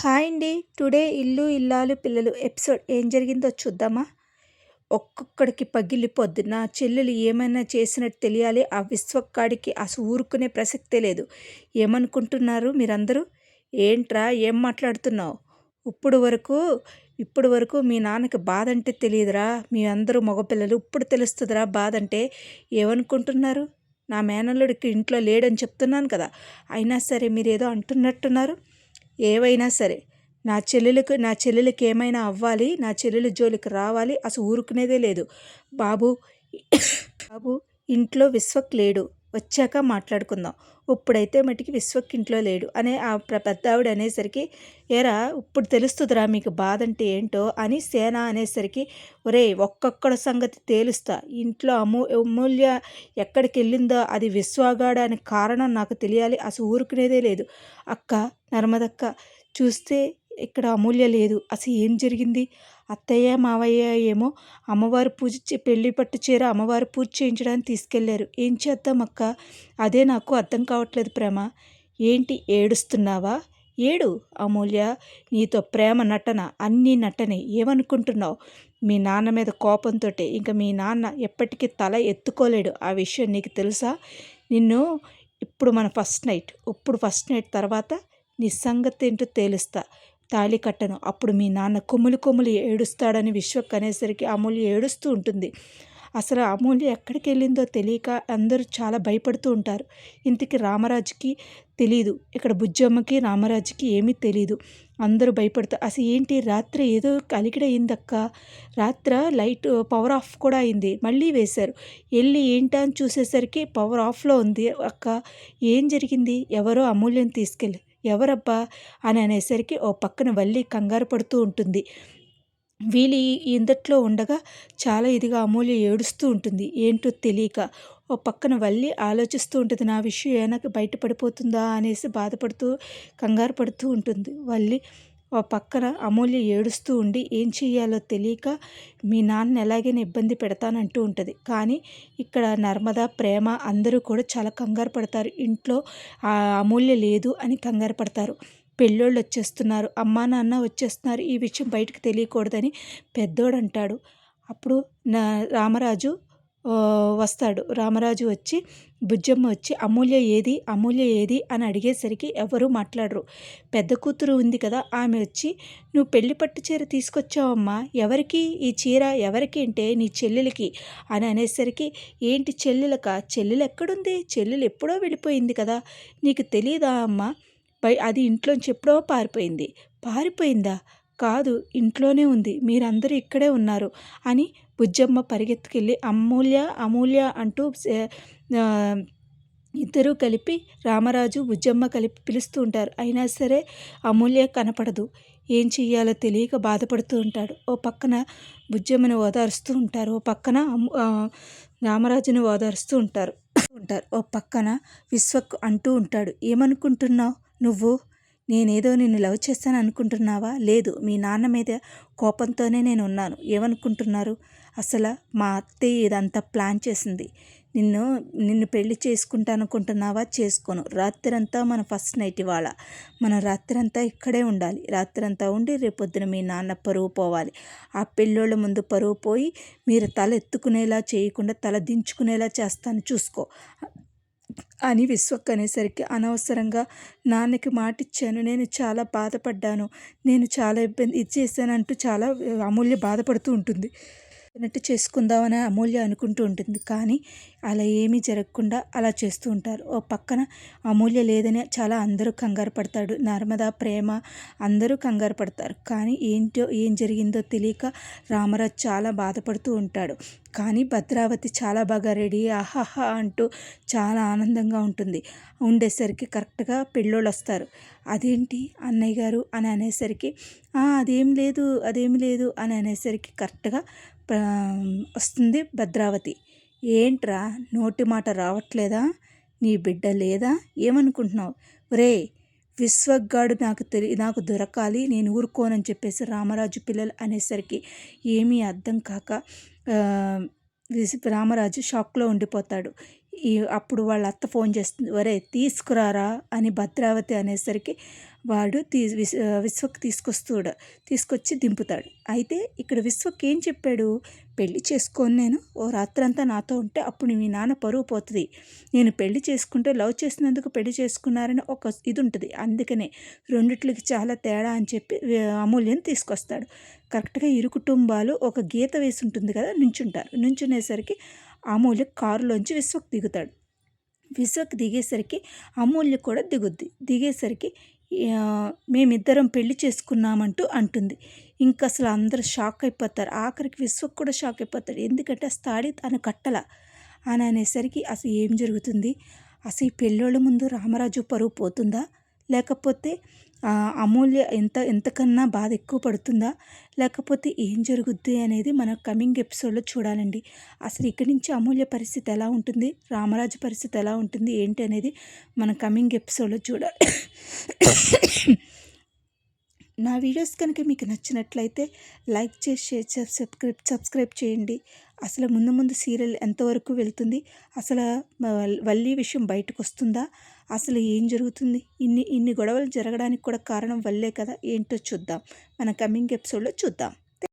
Hi అండి. Today ఇల్లు ఇల్లాలు పిల్లలు ఎపిసోడ్ ఏం జరిగిందో చూద్దామా? ఒక్కొక్కడికి పగిలిపోద్దు. నా చెల్లెలు ఏమైనా చేసినట్టు తెలియాలి. ఆ విశ్వక్కాడికి అసలు ఊరుకునే ప్రసక్తే లేదు. ఏమనుకుంటున్నారు మీరందరూ? ఏంట్రా? ఏం మాట్లాడుతున్నావు? ఇప్పుడు వరకు ఇప్పుడు వరకు మీ నాన్నకి బాధ అంటే తెలియదురా. మీ అందరూ మగపిల్లలు. ఇప్పుడు తెలుస్తుందిరా బాధ అంటే ఏమనుకుంటున్నారు? నా మేనల్లుడికి ఇంట్లో లేడని చెప్తున్నాను కదా. అయినా సరే మీరు ఏదో అంటున్నట్టున్నారు. ఏవైనా సరే నా చెల్లెలకు నా చెల్లెలకి ఏమైనా అవ్వాలి నా చెల్లెలు జోలికి రావాలి అసలు ఊరుకునేదే లేదు. బాబు బాబు ఇంట్లో విశ్వక్ లేడు. వచ్చాక మాట్లాడుకుందాం. ఇప్పుడైతే మటుకి విశ్వక్ ఇంట్లో లేడు అనే ఆ పెద్ద ఆవిడ అనేసరికి ఏరా ఇప్పుడు తెలుస్తుందిరా మీకు బాధ అంటే ఏంటో అని సేన అనేసరికి ఒరే ఒక్కొక్కడ సంగతి తేలుస్తా. ఇంట్లో అమూ అమూల్య ఎక్కడికి వెళ్ళిందో అది విశ్వాగాడానికి కారణం నాకు తెలియాలి. అసలు ఊరుకునేదే లేదు. అక్క నర్మదక్క చూస్తే ఇక్కడ అమూల్య లేదు. అసలు ఏం జరిగింది? అత్తయ్య మావయ్య ఏమో అమ్మవారు పూజ పెళ్ళి పట్టు చీర అమ్మవారు పూజ చేయించడానికి తీసుకెళ్ళారు. ఏం చేద్దాం అక్క? అదే నాకు అర్థం కావట్లేదు ప్రేమ. ఏంటి? ఏడుస్తున్నావా? ఏడు అమూల్య. నీతో ప్రేమ నటన అన్నీ నటనే. ఏమనుకుంటున్నావు? మీ నాన్న మీద కోపంతో ఇంకా మీ నాన్న ఎప్పటికీ తల ఎత్తుకోలేడు. ఆ విషయం నీకు తెలుసా? నిన్ను ఇప్పుడు మన ఫస్ట్ నైట్. ఇప్పుడు ఫస్ట్ నైట్ తర్వాత నీ సంగతి ఏంటో తేలుస్తా. తాళి కట్టను. అప్పుడు మీ నాన్న కొమ్ములు కొమ్ములు ఏడుస్తాడని విశ్వక్ అనేసరికి అమూల్య ఏడుస్తూ ఉంటుంది. అసలు అమూల్య ఎక్కడికి వెళ్ళిందో తెలియక అందరూ చాలా భయపడుతూ ఉంటారు. ఇంతకి రామరాజుకి తెలియదు ఇక్కడ బుజ్జమ్మకి రామరాజుకి ఏమీ తెలియదు అందరూ భయపడతారు అసలు ఏంటి రాత్రి ఏదో కలిగిడ అయిందక్క రాత్ర లైట్ పవర్ ఆఫ్ కూడా అయింది. మళ్ళీ వేశారు. వెళ్ళి ఏంటా అని చూసేసరికి పవర్ ఆఫ్లో ఉంది అక్క. ఏం జరిగింది? ఎవరో అమూల్యం తీసుకెళ్ళి ఎవరబ్బా అని అనేసరికి ఓ పక్కన వల్లి కంగారు పడుతూ ఉంటుంది. వీళ్ళు ఇందట్లో ఉండగా చాలా ఇదిగా అమూల్య ఏడుస్తూ ఉంటుంది. ఏంటో తెలియక ఓ పక్కన వల్లి ఆలోచిస్తూ ఉంటుంది నా విషయం ఏనాక బయటపడిపోతుందా అనేసి బాధపడుతూ కంగారు పడుతూ ఉంటుంది. వల్లి ఓ పక్కన అమూల్య ఏడుస్తూ ఉండి ఏం చెయ్యాలో తెలియక మీ నాన్న ఎలాగైనా ఇబ్బంది పెడతానంటూ ఉంటుంది. కానీ ఇక్కడ నర్మద ప్రేమ అందరూ కూడా చాలా కంగారు పడతారు. ఇంట్లో ఆ అమూల్య లేదు అని కంగారు పడతారు. పెళ్ళోళ్ళు వచ్చేస్తున్నారు. అమ్మా నాన్న వచ్చేస్తున్నారు. ఈ విషయం బయటకు తెలియకూడదని పెద్దోడు అంటాడు అప్పుడు నా రామరాజు వస్తాడు. రామరాజు వచ్చి బుజ్జమ్మ వచ్చి అమూల్య ఏది? అమూల్య ఏది? అని అడిగేసరికి ఎవరూ మాట్లాడరు. పెద్ద కూతురు ఉంది కదా ఆమె వచ్చి నువ్వు పెళ్ళి పట్టు చీర తీసుకొచ్చావమ్మా. ఎవరికి? ఈ చీర ఎవరికి అంటే నీ చెల్లెలకి. అని అనేసరికి ఏంటి చెల్లెలక? చెల్లెలు ఎక్కడుంది? చెల్లెలు ఎప్పుడో వెళ్ళిపోయింది కదా. నీకు తెలియదా అమ్మా? పై అది ఇంట్లోంచి ఎప్పుడో పారిపోయింది. పారిపోయిందా? కాదు ఇంట్లోనే ఉంది మీరందరూ ఇక్కడే ఉన్నారు అని బుజ్జమ్మ పరిగెత్తుకెళ్ళి అమూల్య అమూల్య అంటూ ఇద్దరూ కలిపి రామరాజు బుజ్జమ్మ కలిపి పిలుస్తూ ఉంటారు. అయినా సరే అమూల్య కనపడదు. ఏం చెయ్యాలో తెలియక బాధపడుతూ ఉంటాడు. ఓ పక్కన బుజ్జమ్మని ఓదారుస్తూ ఉంటారు. ఓ పక్కన రామరాజుని ఓదారుస్తూ ఉంటారు. ఉంటారు. ఓ పక్కన విశ్వక్ అంటూ ఉంటాడు. ఏమనుకుంటున్నావు నువ్వు? నేనేదో నిన్ను లవ్ చేస్తాను అనుకుంటున్నావా? లేదు మీ నాన్న మీద కోపంతోనే నేను ఉన్నాను ఏమనుకుంటున్నారు? అసలు మా అత్తయ్య ఇదంతా ప్లాన్ చేసింది. నిన్ను నిన్ను పెళ్ళి చేసుకుంటా అనుకుంటున్నావా? చేసుకోను. రాత్రంతా మన ఫస్ట్ నైట్ ఇవాళ. మనం రాత్రంతా ఇక్కడే ఉండాలి. రాత్రంతా ఉండి రేపొద్దున మీ నాన్న పరువు పోవాలి. ఆ పెళ్ళోళ్ళ ముందు పరువు పోయి మీరు తల ఎత్తుకునేలా చేయకుండా తల దించుకునేలా చేస్తాను. చూసుకో. అని విశ్వక్ అనేసరికి అనవసరంగా నాన్నకి మాట ఇచ్చాను నేను చాలా బాధపడ్డాను. నేను చాలా ఇబ్బంది ఇది చేశానంటూ చాలా అమూల్య బాధపడుతూ ఉంటుంది. అన్నట్టు చేసుకుందామని అమూల్య అనుకుంటూ ఉంటుంది. కానీ అలా ఏమీ జరగకుండా అలా చేస్తూ ఉంటారు. ఓ పక్కన అమూల్య లేదని చాలా అందరూ కంగారు పడతాడు. నర్మద ప్రేమ అందరూ కంగారు పడతారు. కానీ ఏంటో ఏం జరిగిందో తెలియక రామరాజ్ చాలా బాధపడుతూ ఉంటాడు. కానీ భద్రావతి చాలా బాగా రెడీ ఆహాహా అంటూ చాలా ఆనందంగా ఉంటుంది. ఉండేసరికి కరెక్ట్గా పెళ్ళోళ్ళు వస్తారు అదేంటి అన్నయ్య గారు? అని అనేసరికి అదేం లేదు అదేం లేదు అని అనేసరికి కరెక్ట్గా వస్తుంది భద్రావతి. ఏంట్రా నోటి మాట రావట్లేదా? నీ బిడ్డ లేదా? ఏమనుకుంటున్నావు? రే విశ్వగాడు నాకు తెలి నాకు దొరకాలి నేను ఊరుకోనని చెప్పేసి రామరాజు పిల్లలు అనేసరికి ఏమీ అర్థం కాక రామరాజు షాక్లో ఉండిపోతాడు. ఈ అప్పుడు వాళ్ళ అత్త ఫోన్ చేస్తుంది ఒరే తీసుకురారా? అని భద్రావతి అనేసరికి వాడు తీ విశ్ విశ్వక్ తీసుకొస్తాడు తీసుకొచ్చి దింపుతాడు. అయితే ఇక్కడ విశ్వక్ ఏం చెప్పాడు? పెళ్ళి చేసుకొని నేను. ఓ రాత్రంతా నాతో ఉంటే అప్పుడు మీ నాన్న పరువు పోతుంది. నేను పెళ్ళి చేసుకుంటే లవ్ చేసినందుకు పెళ్ళి చేసుకున్నారని ఒక ఇది ఉంటుంది అందుకనే రెండిట్లకి చాలా తేడా అని చెప్పి అమూల్యం తీసుకొస్తాడు. కరెక్ట్గా ఇరు కుటుంబాలు ఒక గీత వేసి ఉంటుంది కదా నుంచుంటారు. నుంచునేసరికి అమూల్య కారులోంచి విశ్వకు దిగుతాడు. విశ్వకు దిగేసరికి అమూల్య కూడా దిగుద్ది. దిగేసరికి మేమిద్దరం పెళ్ళి చేసుకున్నామంటూ అంటుంది. ఇంకా అసలు అందరూ షాక్ అయిపోతారు. ఆఖరికి విశ్వక్ కూడా షాక్ అయిపోతాడు. ఎందుకంటే స్థాడి తను కట్టల. అని అనేసరికి అసలు ఏం జరుగుతుంది? అసలు ఈ పెళ్ళోళ్ళ ముందు రామరాజు పరువు పోతుందా? లేకపోతే అమూల్య ఎంత ఎంతకన్నా బాధ ఎక్కువ పడుతుందా? లేకపోతే ఏం జరుగుద్ది అనేది మన కమింగ్ ఎపిసోడ్లో చూడాలండి. అసలు ఇక్కడి నుంచి అమూల్య పరిస్థితి ఎలా ఉంటుంది? రామరాజు పరిస్థితి ఎలా ఉంటుంది? ఏంటి అనేది మన కమింగ్ ఎపిసోడ్లో చూడాలి. నా వీడియోస్ కనుక మీకు నచ్చినట్లయితే లైక్ చేసి షేర్ చేసి సబ్స్క్రైబ్ సబ్స్క్రైబ్ చేయండి. అసలు ముందు ముందు సీరియల్ ఎంతవరకు వెళ్తుంది? అసలు వల్లి విషయం బయటకు వస్తుందా అసలు ఏం జరుగుతుంది? ఇన్ని ఇన్ని గొడవలు జరగడానికి కూడా కారణం వల్లే కదా? ఏంటో చూద్దాం. మన కమింగ్ ఎపిసోడ్లో చూద్దాం.